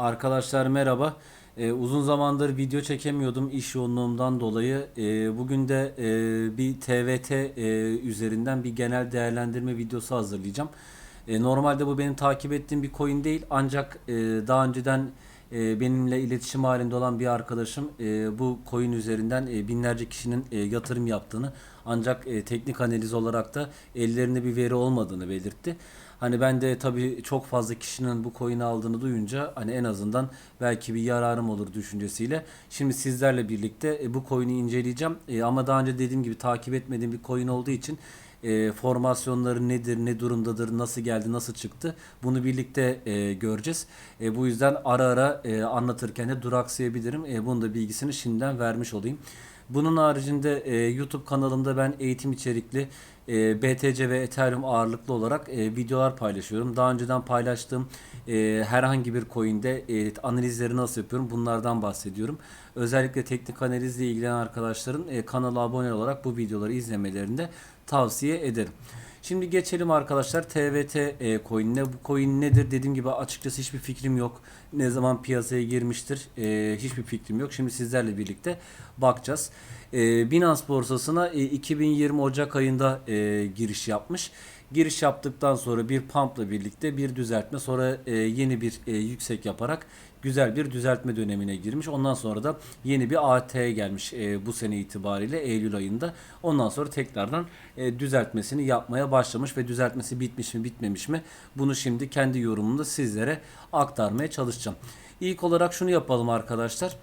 Arkadaşlar merhaba. Ee, uzun zamandır video çekemiyordum iş yoğunluğumdan dolayı. Ee, bugün de e, bir TVT e, üzerinden bir genel değerlendirme videosu hazırlayacağım. E, normalde bu benim takip ettiğim bir coin değil ancak e, daha önceden e, benimle iletişim halinde olan bir arkadaşım e, bu coin üzerinden e, binlerce kişinin e, yatırım yaptığını ancak e, teknik analiz olarak da ellerinde bir veri olmadığını belirtti. Hani ben de tabii çok fazla kişinin bu coin'i aldığını duyunca hani en azından belki bir yararım olur düşüncesiyle. Şimdi sizlerle birlikte e, bu coin'i inceleyeceğim. E, ama daha önce dediğim gibi takip etmediğim bir coin olduğu için e, formasyonları nedir, ne durumdadır, nasıl geldi, nasıl çıktı bunu birlikte e, göreceğiz. Bu yüzden ara ara anlatırken de duraksayabilirim. E, bunun da bilgisini şimdiden vermiş olayım. Bunun haricinde e, YouTube kanalımda ben eğitim içerikli e, BTC ve Ethereum ağırlıklı olarak e, videolar paylaşıyorum. Daha önceden paylaştığım e, herhangi bir coin'de e, analizleri nasıl yapıyorum bunlardan bahsediyorum. Özellikle teknik analizle ilgilenen arkadaşların e, kanala abone olarak bu videoları izlemelerini de tavsiye ederim. Şimdi geçelim arkadaşlar TVT e, coin'ine. Bu coin nedir? Dediğim gibi açıkçası hiçbir fikrim yok. Ne zaman piyasaya girmiştir? E, hiçbir fikrim yok. Şimdi sizlerle birlikte bakacağız. E, Binance borsasına e, 2020 Ocak ayında e, giriş yapmış. Giriş yaptıktan sonra bir pumpla birlikte bir düzeltme sonra e, yeni bir e, yüksek yaparak güzel bir düzeltme dönemine girmiş. Ondan sonra da yeni bir AT'ye gelmiş e, bu sene itibariyle Eylül ayında. Ondan sonra tekrardan e, düzeltmesini yapmaya başlamış ve düzeltmesi bitmiş mi bitmemiş mi bunu şimdi kendi yorumumda sizlere aktarmaya çalışacağım. İlk olarak şunu yapalım arkadaşlar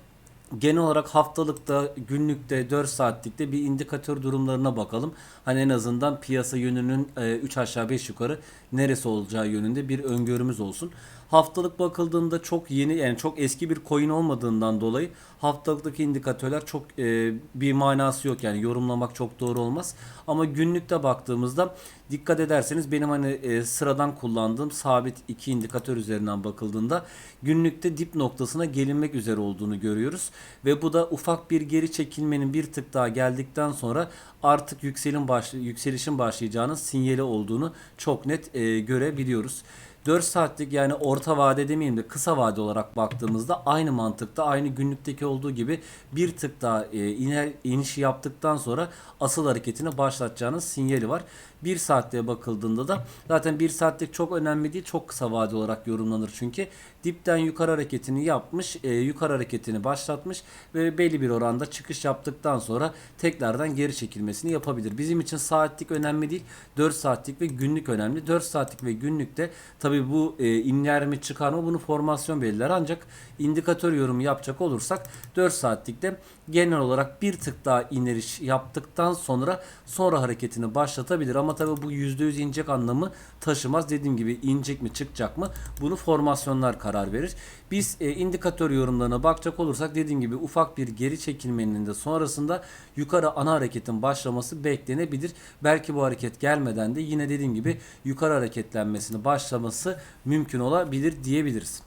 genel olarak haftalıkta, günlükte, 4 saatlikte bir indikatör durumlarına bakalım. Hani en azından piyasa yönünün 3 aşağı 5 yukarı neresi olacağı yönünde bir öngörümüz olsun. Haftalık bakıldığında çok yeni yani çok eski bir coin olmadığından dolayı haftalıktaki indikatörler çok e, bir manası yok yani yorumlamak çok doğru olmaz. Ama günlükte baktığımızda dikkat ederseniz benim hani e, sıradan kullandığım sabit iki indikatör üzerinden bakıldığında günlükte dip noktasına gelinmek üzere olduğunu görüyoruz. Ve bu da ufak bir geri çekilmenin bir tık daha geldikten sonra artık yükselin başlı, yükselişin başlayacağının sinyali olduğunu çok net e, görebiliyoruz. 4 saatlik yani orta vade demeyeyim de kısa vade olarak baktığımızda aynı mantıkta aynı günlükteki olduğu gibi bir tık daha e, iner, inişi yaptıktan sonra asıl hareketini başlatacağının sinyali var. 1 saatte bakıldığında da zaten 1 saatlik çok önemli değil çok kısa vade olarak yorumlanır çünkü dipten yukarı hareketini yapmış e, yukarı hareketini başlatmış ve belli bir oranda çıkış yaptıktan sonra tekrardan geri çekilmesini yapabilir. Bizim için saatlik önemli değil 4 saatlik ve günlük önemli. 4 saatlik ve günlükte tabi bu e, inler mi çıkar mı bunu formasyon belirler ancak indikatör yorumu yapacak olursak 4 saatlikte genel olarak bir tık daha ineriş yaptıktan sonra sonra hareketini başlatabilir ama tabi bu %100 inecek anlamı taşımaz. Dediğim gibi inecek mi çıkacak mı bunu formasyonlar karar verir. Biz e, indikatör yorumlarına bakacak olursak dediğim gibi ufak bir geri çekilmenin de sonrasında yukarı ana hareketin başlaması beklenebilir. Belki bu hareket gelmeden de yine dediğim gibi yukarı hareketlenmesini başlaması mümkün olabilir diyebiliriz.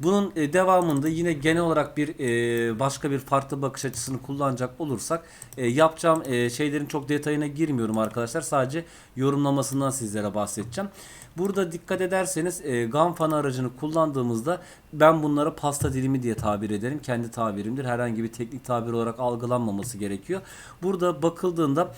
Bunun e, devamında yine genel olarak bir e, başka bir farklı bakış açısını kullanacak olursak e, yapacağım şeylerin çok detayına girmiyorum arkadaşlar. Sadece yorumlamasından sizlere bahsedeceğim. Burada dikkat ederseniz e, fan aracını kullandığımızda ben bunlara pasta dilimi diye tabir ederim. Kendi tabirimdir. Herhangi bir teknik tabir olarak algılanmaması gerekiyor. Burada bakıldığında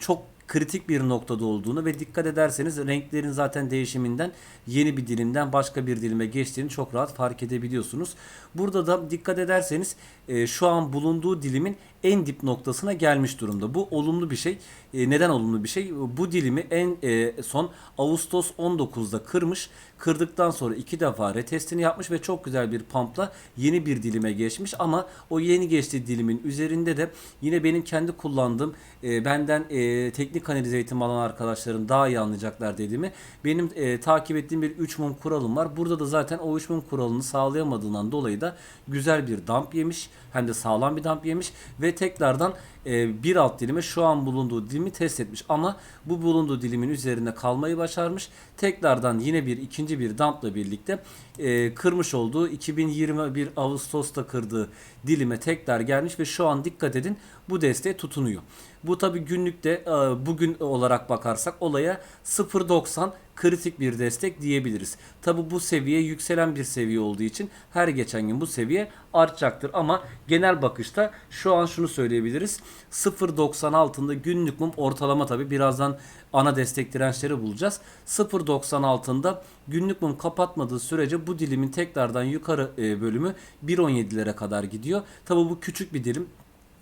çok kritik bir noktada olduğunu ve dikkat ederseniz renklerin zaten değişiminden yeni bir dilimden başka bir dilime geçtiğini çok rahat fark edebiliyorsunuz. Burada da dikkat ederseniz e, şu an bulunduğu dilimin en dip noktasına gelmiş durumda. Bu olumlu bir şey. E, neden olumlu bir şey? Bu dilimi en e, son Ağustos 19'da kırmış. Kırdıktan sonra iki defa retestini yapmış ve çok güzel bir pumpla yeni bir dilime geçmiş. Ama o yeni geçtiği dilimin üzerinde de yine benim kendi kullandığım e, benden e, teknik analiz eğitimi alan arkadaşların daha iyi anlayacaklar dediğimi benim e, takip ettiğim bir 3 mum kuralım var. Burada da zaten o 3 mum kuralını sağlayamadığından dolayı da güzel bir dump yemiş. Hem de sağlam bir dump yemiş ve tekrardan e, bir alt dilime şu an bulunduğu dilimi test etmiş ama bu bulunduğu dilimin üzerinde kalmayı başarmış. Tekrardan yine bir ikinci bir dumpla birlikte e, kırmış olduğu 2021 Ağustos'ta kırdığı dilime tekrar gelmiş ve şu an dikkat edin bu desteğe tutunuyor. Bu tabi günlükte e, bugün olarak bakarsak olaya 0.90 kritik bir destek diyebiliriz. Tabi bu seviye yükselen bir seviye olduğu için her geçen gün bu seviye artacaktır ama genel bakışta şu an şunu söyleyebiliriz. 0.90 altında günlük mum ortalama tabi birazdan ana destek dirençleri bulacağız. 0.90 altında günlük mum kapatmadığı sürece bu dilimin tekrardan yukarı e, bölümü 1.17'lere kadar gidiyor. Tabi bu küçük bir dilim.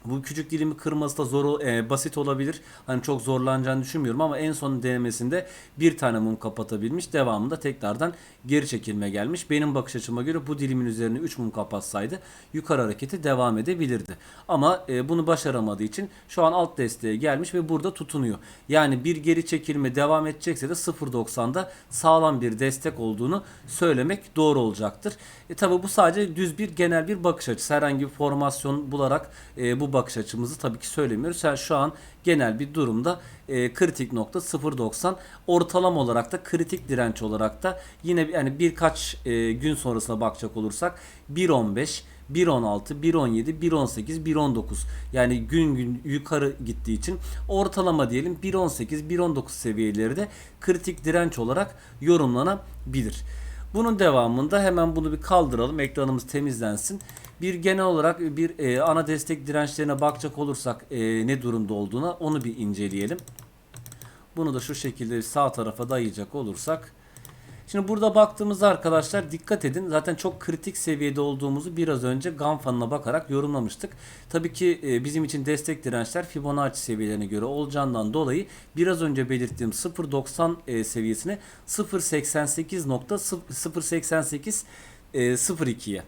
Bu küçük dilimi kırması da zor e, basit olabilir. Hani çok zorlanacağını düşünmüyorum ama en son denemesinde bir tane mum kapatabilmiş. Devamında tekrardan geri çekilme gelmiş. Benim bakış açıma göre bu dilimin üzerine 3 mum kapatsaydı yukarı hareketi devam edebilirdi. Ama e, bunu başaramadığı için şu an alt desteğe gelmiş ve burada tutunuyor. Yani bir geri çekilme devam edecekse de 0.90'da sağlam bir destek olduğunu söylemek doğru olacaktır. E tabi bu sadece düz bir genel bir bakış açısı. Herhangi bir formasyon bularak e, bu bakış açımızı tabii ki söylemiyoruz. Yani şu an genel bir durumda e, kritik nokta 0.90 ortalama olarak da kritik direnç olarak da yine yani birkaç e, gün sonrasına bakacak olursak 1.15 1.16, 1.17, 1.18, 1.19 yani gün gün yukarı gittiği için ortalama diyelim 1.18, 1.19 seviyeleri de kritik direnç olarak yorumlanabilir. Bunun devamında hemen bunu bir kaldıralım. Ekranımız temizlensin. Bir genel olarak bir e, ana destek dirençlerine bakacak olursak e, ne durumda olduğuna onu bir inceleyelim. Bunu da şu şekilde sağ tarafa dayayacak olursak. Şimdi burada baktığımızda arkadaşlar dikkat edin. Zaten çok kritik seviyede olduğumuzu biraz önce GAN bakarak yorumlamıştık. Tabii ki e, bizim için destek dirençler Fibonacci seviyelerine göre olacağından dolayı biraz önce belirttiğim 0.90 e, seviyesine 0.88.088 02'ye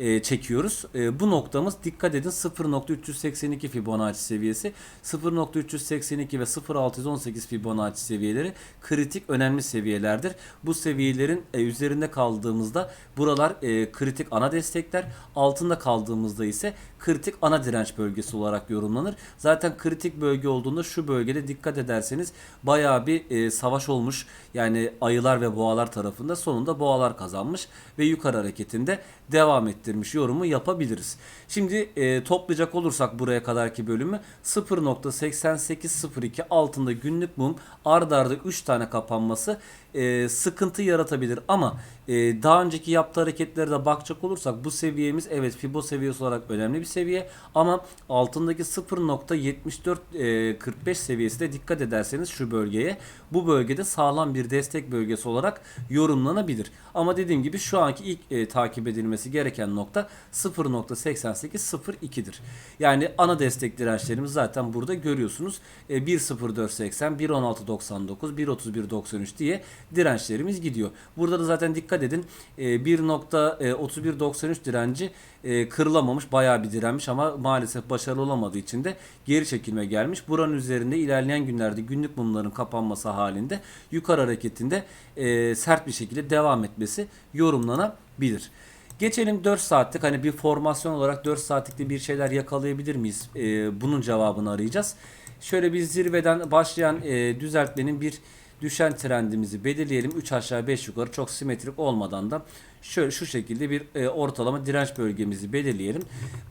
e, çekiyoruz. E, bu noktamız dikkat edin 0.382 Fibonacci seviyesi 0.382 ve 0.618 Fibonacci seviyeleri kritik önemli seviyelerdir. Bu seviyelerin e, üzerinde kaldığımızda buralar e, kritik ana destekler altında kaldığımızda ise kritik ana direnç bölgesi olarak yorumlanır. Zaten kritik bölge olduğunda şu bölgede dikkat ederseniz bayağı bir e, savaş olmuş. Yani ayılar ve boğalar tarafında sonunda boğalar kazanmış ve yukarı hareketinde devam ettirmiş yorumu yapabiliriz. Şimdi e, toplayacak olursak buraya kadarki bölümü 0.8802 altında günlük mum ardarda arda 3 tane kapanması e, sıkıntı yaratabilir ama e, daha önceki yaptığı hareketlere de bakacak olursak bu seviyemiz evet Fibo seviyesi olarak önemli bir seviye ama altındaki 0.7445 e, seviyesi de dikkat ederseniz şu bölgeye bu bölgede sağlam bir destek bölgesi olarak yorumlanabilir. Ama dediğim gibi şu anki ilk e, takip edilmesi gereken nokta 0.8802'dir. Yani ana destek dirençlerimiz zaten burada görüyorsunuz. E, 1.0480, 1.1699, 1.3193 diye dirençlerimiz gidiyor. Burada da zaten dikkat edin 1.3193 e, direnci e, kırılamamış bayağı bir direnmiş ama maalesef başarılı olamadığı için de geri çekilme gelmiş. Buranın üzerinde ilerleyen günlerde günlük mumların kapanması halinde yukarı hareketinde e, sert bir şekilde devam etmesi yorumlanabilir. Geçelim 4 saatlik hani bir formasyon olarak 4 saatlikte bir şeyler yakalayabilir miyiz? E, bunun cevabını arayacağız. Şöyle bir zirveden başlayan e, düzeltmenin bir düşen trendimizi belirleyelim. 3 aşağı 5 yukarı çok simetrik olmadan da şöyle şu şekilde bir e, ortalama direnç bölgemizi belirleyelim.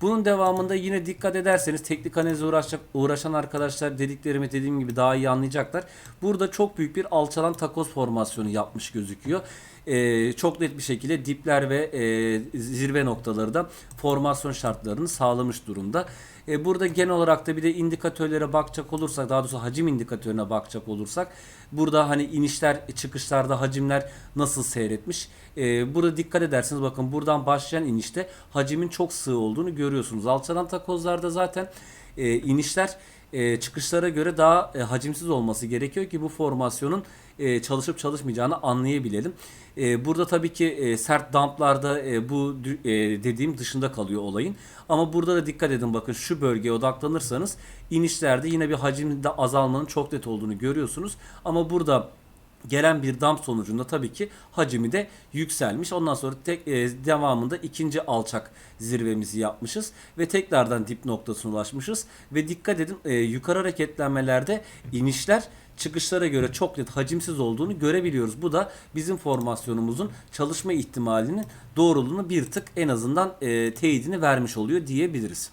Bunun devamında yine dikkat ederseniz teknik analizle uğraşacak, uğraşan arkadaşlar dediklerimi dediğim gibi daha iyi anlayacaklar. Burada çok büyük bir alçalan takoz formasyonu yapmış gözüküyor. Ee, çok net bir şekilde dipler ve e, zirve noktaları da formasyon şartlarını sağlamış durumda. E, burada genel olarak da bir de indikatörlere bakacak olursak daha doğrusu hacim indikatörüne bakacak olursak burada hani inişler çıkışlarda hacimler nasıl seyretmiş. E, burada dikkat edersiniz bakın buradan başlayan inişte hacimin çok sığ olduğunu görüyorsunuz. Alçalan takozlarda zaten e, inişler e, çıkışlara göre daha e, hacimsiz olması gerekiyor ki bu formasyonun e, çalışıp çalışmayacağını anlayabilelim. E, burada tabii ki e, sert dumplarda e, bu e, dediğim dışında kalıyor olayın. Ama burada da dikkat edin bakın şu bölgeye odaklanırsanız inişlerde yine bir hacimde azalmanın çok net olduğunu görüyorsunuz. Ama burada gelen bir dump sonucunda tabii ki hacmi de yükselmiş. Ondan sonra tek e, devamında ikinci alçak zirvemizi yapmışız ve tekrardan dip noktasına ulaşmışız ve dikkat edin e, yukarı hareketlenmelerde inişler çıkışlara göre çok net hacimsiz olduğunu görebiliyoruz. Bu da bizim formasyonumuzun çalışma ihtimalinin doğruluğunu bir tık en azından e, teyidini vermiş oluyor diyebiliriz.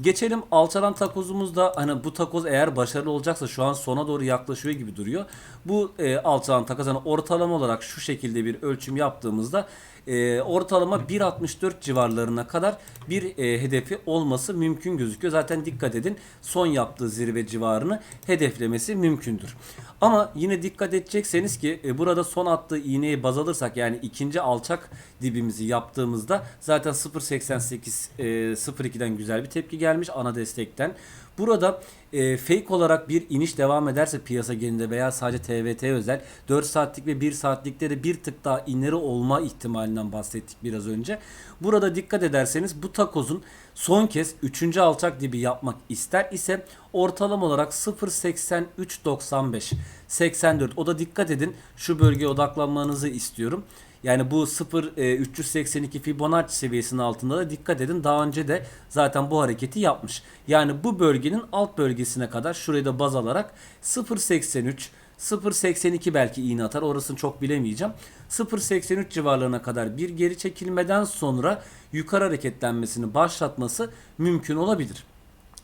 Geçelim alçalan takozumuzda hani bu takoz eğer başarılı olacaksa şu an sona doğru yaklaşıyor gibi duruyor. Bu e, alçalan takoz hani ortalama olarak şu şekilde bir ölçüm yaptığımızda e, ortalama 1.64 civarlarına kadar bir e, hedefi olması mümkün gözüküyor. Zaten dikkat edin son yaptığı zirve civarını hedeflemesi mümkündür. Ama yine dikkat edecekseniz ki e, burada son attığı iğneyi baz alırsak yani ikinci alçak dibimizi yaptığımızda zaten 0.88 e, 0.2'den güzel bir tepki gelmiş ana destekten. Burada e, fake olarak bir iniş devam ederse piyasa genelinde veya sadece TVT özel 4 saatlik ve 1 saatlikte de bir tık daha inleri olma ihtimalinden bahsettik biraz önce. Burada dikkat ederseniz bu takozun son kez 3. alçak dibi yapmak ister ise ortalama olarak 0.8395 84 o da dikkat edin şu bölgeye odaklanmanızı istiyorum. Yani bu 0 e, 382 Fibonacci seviyesinin altında da dikkat edin. Daha önce de zaten bu hareketi yapmış. Yani bu bölgenin alt bölgesine kadar şurayı da baz alarak 0.83 0.82 belki iğne atar. Orasını çok bilemeyeceğim. 0.83 civarlarına kadar bir geri çekilmeden sonra yukarı hareketlenmesini başlatması mümkün olabilir.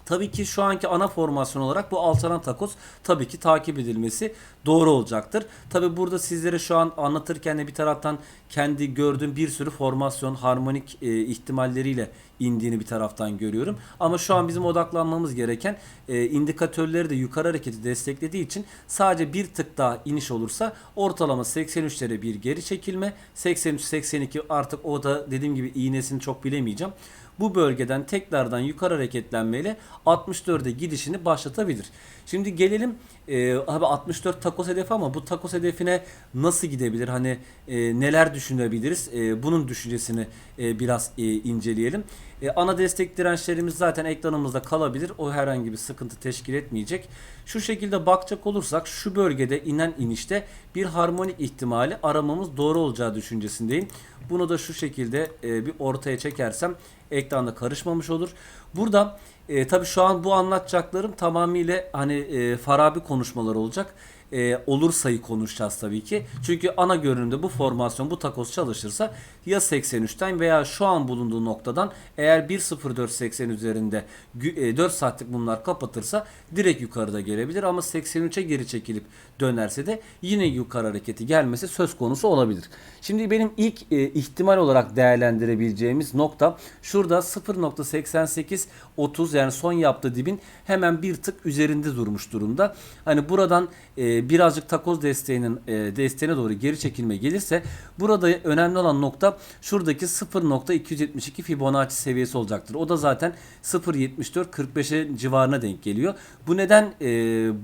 Tabii ki şu anki ana formasyon olarak bu alçalan takoz tabii ki takip edilmesi doğru olacaktır. Tabii burada sizlere şu an anlatırken de bir taraftan kendi gördüğüm bir sürü formasyon harmonik e, ihtimalleriyle indiğini bir taraftan görüyorum. Ama şu an bizim odaklanmamız gereken e, indikatörleri de yukarı hareketi desteklediği için sadece bir tık daha iniş olursa ortalama 83'lere bir geri çekilme 83-82 artık o da dediğim gibi iğnesini çok bilemeyeceğim bu bölgeden tekrardan yukarı hareketlenmeyle 64'e gidişini başlatabilir. Şimdi gelelim e, abi 64 takos hedefi ama bu takos hedefine nasıl gidebilir? Hani e, neler düşünebiliriz? E, bunun düşüncesini e, biraz e, inceleyelim. E, ana destek dirençlerimiz zaten ekranımızda kalabilir. O herhangi bir sıkıntı teşkil etmeyecek. Şu şekilde bakacak olursak şu bölgede inen inişte bir harmonik ihtimali aramamız doğru olacağı düşüncesindeyim. Bunu da şu şekilde e, bir ortaya çekersem ekranda karışmamış olur. Burada e, tabii şu an bu anlatacaklarım tamamıyla hani e, Farabi konuşmalar olacak. E, olur sayı konuşacağız tabii ki. Çünkü ana görünümde bu formasyon bu takoz çalışırsa ya 83'ten veya şu an bulunduğu noktadan eğer 1.0480 üzerinde e, 4 saatlik bunlar kapatırsa direkt yukarıda gelebilir ama 83'e geri çekilip dönerse de yine yukarı hareketi gelmesi söz konusu olabilir. Şimdi benim ilk e, ihtimal olarak değerlendirebileceğimiz nokta şurada 0.88 30 yani son yaptığı dibin hemen bir tık üzerinde durmuş durumda. Hani buradan e, birazcık takoz desteğinin e, desteğine doğru geri çekilme gelirse burada önemli olan nokta şuradaki 0.272 Fibonacci seviyesi olacaktır. O da zaten 0.74 45'e civarına denk geliyor. Bu neden e,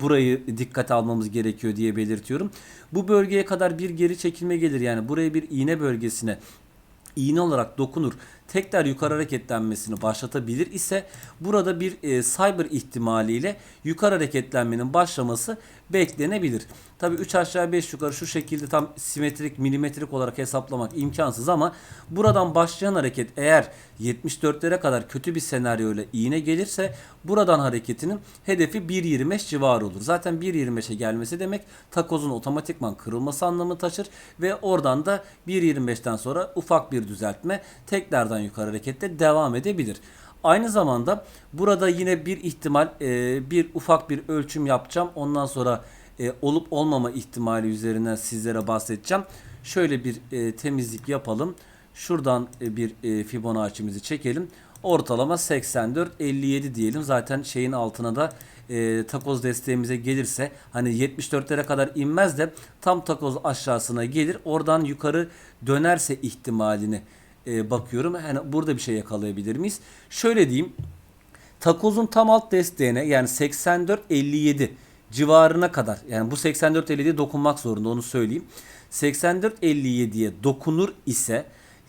burayı dikkate almamız gerekiyor diye belirtiyorum. Bu bölgeye kadar bir geri çekilme gelir. Yani buraya bir iğne bölgesine iğne olarak dokunur tekrar yukarı hareketlenmesini başlatabilir ise burada bir e, cyber ihtimaliyle yukarı hareketlenmenin başlaması beklenebilir. Tabi 3 aşağı 5 yukarı şu şekilde tam simetrik milimetrik olarak hesaplamak imkansız ama buradan başlayan hareket eğer 74'lere kadar kötü bir senaryo ile iğne gelirse buradan hareketinin hedefi 1.25 civarı olur. Zaten 1.25'e gelmesi demek takozun otomatikman kırılması anlamı taşır ve oradan da 1.25'ten sonra ufak bir düzeltme tekrardan yukarı harekette devam edebilir. Aynı zamanda burada yine bir ihtimal e, bir ufak bir ölçüm yapacağım. Ondan sonra e, olup olmama ihtimali üzerinden sizlere bahsedeceğim. Şöyle bir e, temizlik yapalım. Şuradan e, bir e, Fibonacci'mizi çekelim. Ortalama 84 57 diyelim. Zaten şeyin altına da e, takoz desteğimize gelirse hani 74'lere kadar inmez de tam takoz aşağısına gelir. Oradan yukarı dönerse ihtimalini e, bakıyorum. Yani burada bir şey yakalayabilir miyiz? Şöyle diyeyim. Takozun tam alt desteğine yani 84-57 civarına kadar yani bu 84-57'ye dokunmak zorunda onu söyleyeyim. 84-57'ye dokunur ise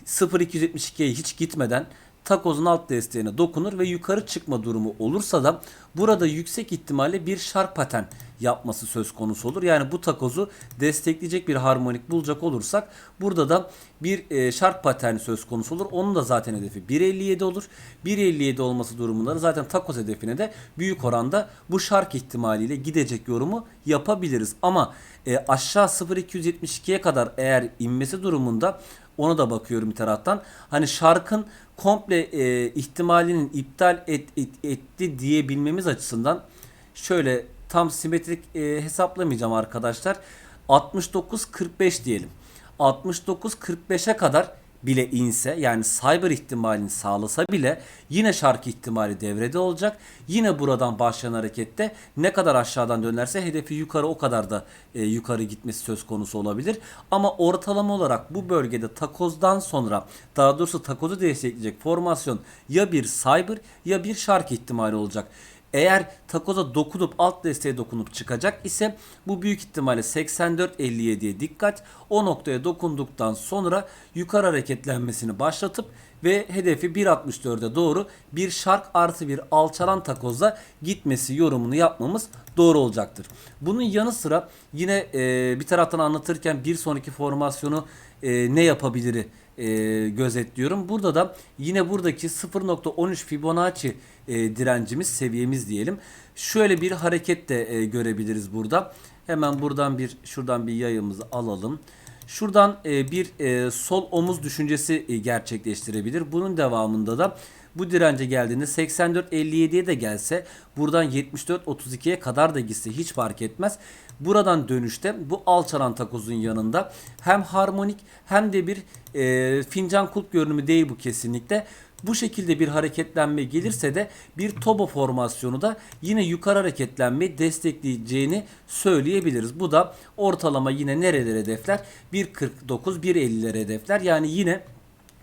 0.272'ye hiç gitmeden takozun alt desteğine dokunur ve yukarı çıkma durumu olursa da burada yüksek ihtimalle bir sharp paten yapması söz konusu olur. Yani bu takozu destekleyecek bir harmonik bulacak olursak burada da bir e, sharp paterni söz konusu olur. Onun da zaten hedefi 1.57 olur. 1.57 olması durumunda da zaten takoz hedefine de büyük oranda bu shark ihtimaliyle gidecek yorumu yapabiliriz. Ama e, aşağı 0.272'ye kadar eğer inmesi durumunda onu da bakıyorum bir taraftan. Hani şarkın komple e, ihtimalinin iptal et, et- etti diyebilmemiz açısından şöyle tam simetrik e, hesaplamayacağım arkadaşlar. 69-45 diyelim. 69-45'e kadar bile inse yani cyber ihtimalini sağlasa bile yine şarkı ihtimali devrede olacak. Yine buradan başlayan harekette ne kadar aşağıdan dönerse hedefi yukarı o kadar da e, yukarı gitmesi söz konusu olabilir. Ama ortalama olarak bu bölgede takozdan sonra daha doğrusu takozu destekleyecek formasyon ya bir cyber ya bir şarkı ihtimali olacak. Eğer takoza dokunup alt desteğe dokunup çıkacak ise bu büyük ihtimalle 84.57'ye dikkat. O noktaya dokunduktan sonra yukarı hareketlenmesini başlatıp ve hedefi 1.64'e doğru bir şark artı bir alçalan takozla gitmesi yorumunu yapmamız doğru olacaktır. Bunun yanı sıra yine e, bir taraftan anlatırken bir sonraki formasyonu e, ne yapabiliri e, gözetliyorum. Burada da yine buradaki 0.13 Fibonacci e, direncimiz seviyemiz diyelim. Şöyle bir hareket de e, görebiliriz burada. Hemen buradan bir şuradan bir yayımızı alalım. Şuradan e, bir e, sol omuz düşüncesi e, gerçekleştirebilir. Bunun devamında da bu dirence geldiğinde 84.57'ye de gelse buradan 74.32'ye kadar da gitse hiç fark etmez. Buradan dönüşte bu alçalan takozun yanında hem harmonik hem de bir e, fincan kulp görünümü değil bu kesinlikle. Bu şekilde bir hareketlenme gelirse de bir tobo formasyonu da yine yukarı hareketlenmeyi destekleyeceğini söyleyebiliriz. Bu da ortalama yine nerelere hedefler? 1.49 1.50'lere hedefler. Yani yine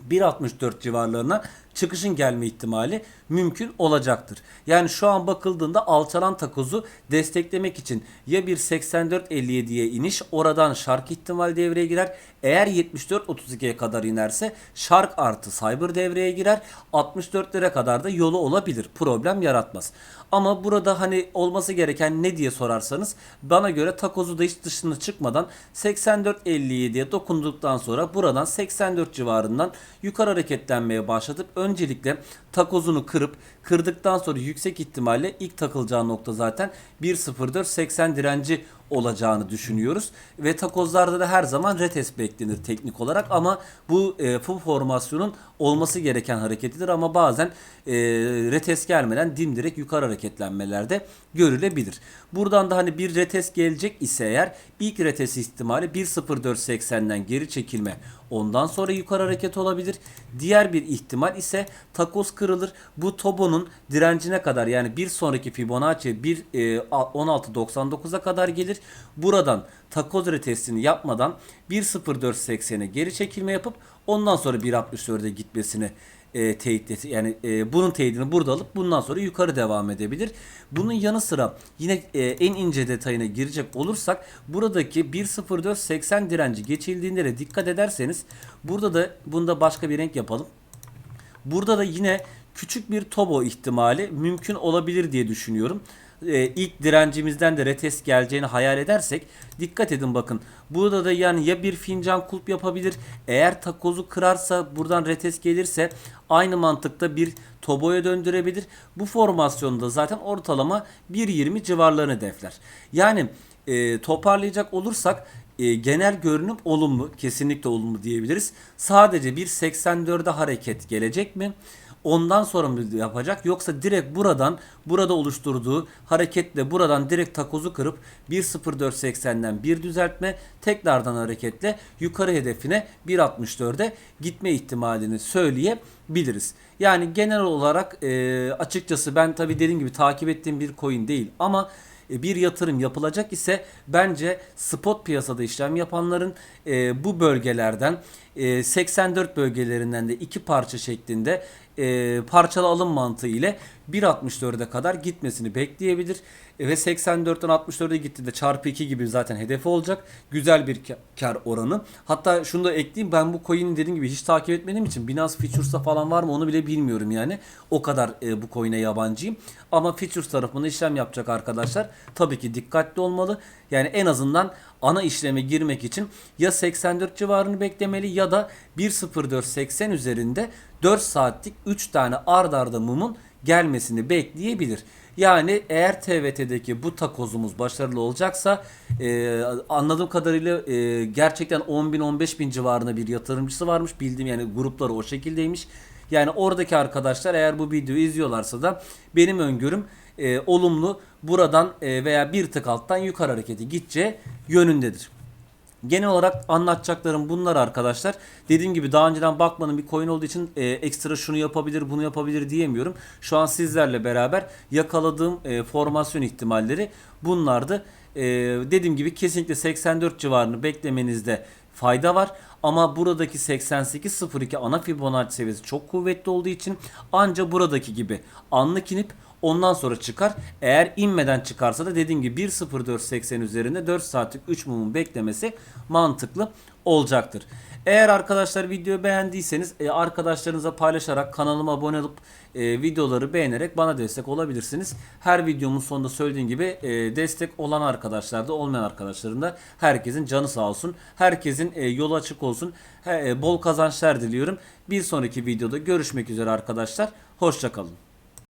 1.64 civarlarına çıkışın gelme ihtimali mümkün olacaktır. Yani şu an bakıldığında alçalan takozu desteklemek için ya bir 84.57'ye iniş oradan şark ihtimal devreye girer. Eğer 74.32'ye kadar inerse şark artı cyber devreye girer. 64'lere kadar da yolu olabilir. Problem yaratmaz. Ama burada hani olması gereken ne diye sorarsanız bana göre takozu da hiç dışına çıkmadan 84.57'ye dokunduktan sonra buradan 84 civarından yukarı hareketlenmeye başlatıp öncelikle takozunu kırıp kırdıktan sonra yüksek ihtimalle ilk takılacağı nokta zaten 1.0480 direnci olacağını düşünüyoruz. Ve takozlarda da her zaman retes beklenir teknik olarak ama bu e, full formasyonun olması gereken hareketidir ama bazen e, retes gelmeden dimdirek yukarı hareketlenmelerde görülebilir. Buradan da hani bir retes gelecek ise eğer ilk retes ihtimali 1.0480'den geri çekilme ondan sonra yukarı hareket olabilir. Diğer bir ihtimal ise takoz kırılır. Bu Tobo'nun direncine kadar yani bir sonraki Fibonacci 1 e, 16.99'a kadar gelir. Buradan takoz retestini yapmadan 1.0480'e geri çekilme yapıp ondan sonra 1.64'e gitmesini e, teyit yani e, bunun teyidini burada alıp bundan sonra yukarı devam edebilir. Bunun yanı sıra yine e, en ince detayına girecek olursak buradaki 1.0480 direnci geçildiğinde de dikkat ederseniz burada da bunda başka bir renk yapalım. Burada da yine küçük bir tobo ihtimali mümkün olabilir diye düşünüyorum. Ee, ilk direncimizden de retes geleceğini hayal edersek dikkat edin bakın. Burada da yani ya bir fincan kulp yapabilir. Eğer takozu kırarsa buradan retes gelirse aynı mantıkta bir toboya döndürebilir. Bu formasyonda zaten ortalama 1.20 civarlarını hedefler. Yani e, toparlayacak olursak e, genel görünüm olumlu. Kesinlikle olumlu diyebiliriz. Sadece bir 84'e hareket gelecek mi? Ondan sonra mı yapacak yoksa direkt buradan burada oluşturduğu hareketle buradan direkt takozu kırıp 1.0480'den bir düzeltme tekrardan hareketle yukarı hedefine 1.64'e gitme ihtimalini söyleyebiliriz. Yani genel olarak e, açıkçası ben tabi dediğim gibi takip ettiğim bir coin değil ama e, bir yatırım yapılacak ise bence spot piyasada işlem yapanların e, bu bölgelerden e, 84 bölgelerinden de iki parça şeklinde parçalı alım mantığı ile 1.64'e kadar gitmesini bekleyebilir. E, ve 84'ten 64'e gittiğinde çarpı 2 gibi zaten hedefi olacak. Güzel bir ka- kar oranı. Hatta şunu da ekleyeyim ben bu coin'i dediğim gibi hiç takip etmediğim için Binance Futures'ta falan var mı onu bile bilmiyorum yani. O kadar e, bu coin'e yabancıyım. Ama Futures tarafında işlem yapacak arkadaşlar tabii ki dikkatli olmalı. Yani en azından ana işleme girmek için ya 84 civarını beklemeli ya da 1.0480 üzerinde 4 saatlik 3 tane ard arda mumun gelmesini bekleyebilir. Yani eğer TVT'deki bu takozumuz başarılı olacaksa e, anladığım kadarıyla e, gerçekten 10 bin 15 bin civarında bir yatırımcısı varmış. Bildiğim yani grupları o şekildeymiş. Yani oradaki arkadaşlar eğer bu videoyu izliyorlarsa da benim öngörüm e, olumlu buradan e, veya bir tık alttan yukarı hareketi gideceği yönündedir. Genel olarak anlatacaklarım bunlar arkadaşlar. Dediğim gibi daha önceden bakmanın bir coin olduğu için e, ekstra şunu yapabilir bunu yapabilir diyemiyorum. Şu an sizlerle beraber yakaladığım e, formasyon ihtimalleri bunlardı. E, dediğim gibi kesinlikle 84 civarını beklemenizde fayda var. Ama buradaki 88.02 ana Fibonacci seviyesi çok kuvvetli olduğu için anca buradaki gibi anlık inip Ondan sonra çıkar. Eğer inmeden çıkarsa da dediğim gibi 1.0480 üzerinde 4 saatlik 3 mumun beklemesi mantıklı olacaktır. Eğer arkadaşlar videoyu beğendiyseniz e, arkadaşlarınıza paylaşarak kanalıma abone olup e, videoları beğenerek bana destek olabilirsiniz. Her videomun sonunda söylediğim gibi e, destek olan arkadaşlar da olmayan arkadaşların da herkesin canı sağ olsun. Herkesin e, yolu açık olsun. Bol kazançlar diliyorum. Bir sonraki videoda görüşmek üzere arkadaşlar. Hoşçakalın.